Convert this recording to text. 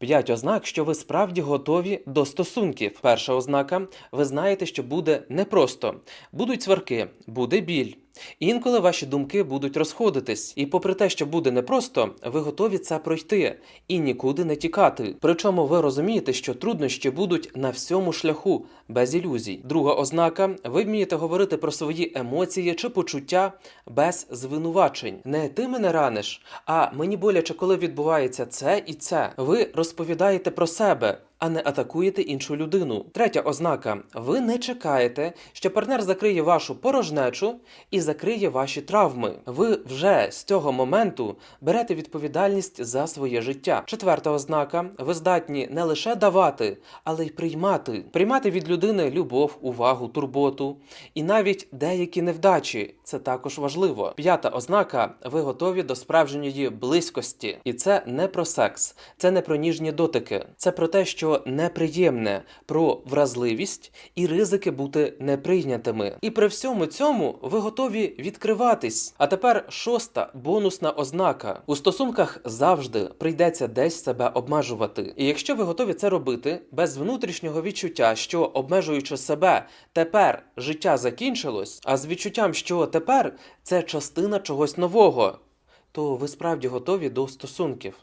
П'ять ознак, що ви справді готові до стосунків. Перша ознака ви знаєте, що буде непросто. Будуть сварки, буде біль. Інколи ваші думки будуть розходитись, і попри те, що буде непросто, ви готові це пройти і нікуди не тікати. Причому ви розумієте, що труднощі будуть на всьому шляху, без ілюзій. Друга ознака: ви вмієте говорити про свої емоції чи почуття без звинувачень. Не ти мене раниш, а мені боляче, коли відбувається це і це. Ви розповідаєте про себе. А не атакуєте іншу людину. Третя ознака: ви не чекаєте, що партнер закриє вашу порожнечу і закриє ваші травми. Ви вже з цього моменту берете відповідальність за своє життя. Четверта ознака: ви здатні не лише давати, але й приймати. Приймати від людини любов, увагу, турботу і навіть деякі невдачі. Це також важливо. П'ята ознака: ви готові до справжньої близькості. І це не про секс, це не про ніжні дотики, це про те, що неприємне, про вразливість і ризики бути неприйнятими. І при всьому цьому ви готові відкриватись. А тепер шоста бонусна ознака: у стосунках завжди прийдеться десь себе обмежувати. І якщо ви готові це робити без внутрішнього відчуття, що обмежуючи себе, тепер життя закінчилось, а з відчуттям, що тепер це частина чогось нового, то ви справді готові до стосунків.